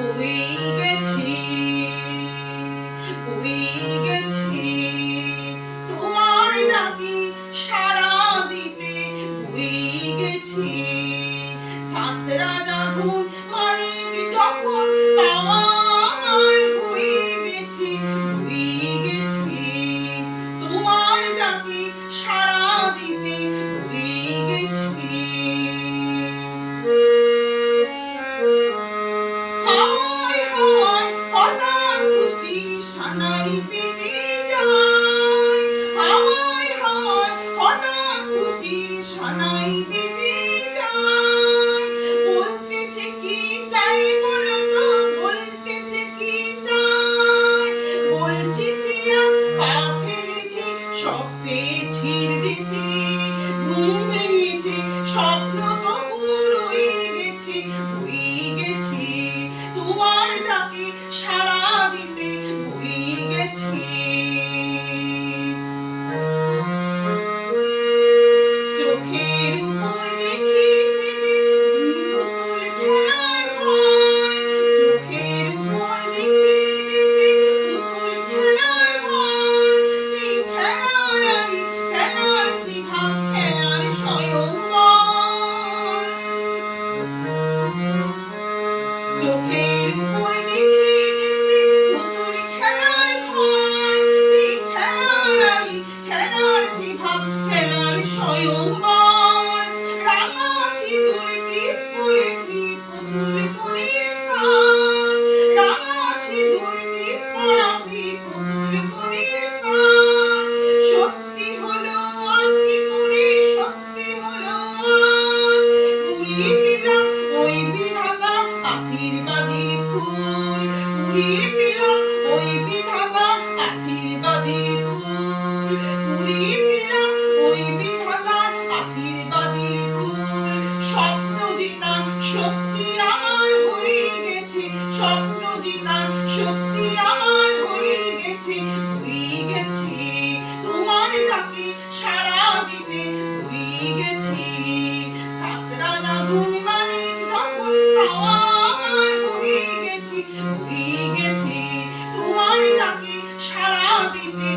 বই গেছি বই গেছি। তোমার ডাকি সাড়া দিতে বই গেছি। সাত রাজা ধুন মানিক যখন হায় হায় হঠাৎ খুশি সানাই বেজে যায় হায় হায় হঠাৎ খুশি সানাই বেজে যায় বলতে সে কি সব পেয়েছি দেশে ঘুম ভেঙেছে স্বপ্ন ডাকে সাড়া দিতে ফুলিয়ে পেলাম, ওই বিধাতা আশীর্বাদী ফুল। ফুলিয়ে পেলাম, ওই বিধাতা আশীর্বাদী ফুল। ফুলিয়ে পেলাম, ওই বিধাতা স্বপ্ন জিতা সত্যি আমার হয়ে গেছে। গেছি। তোমার নাকি সারা দিতে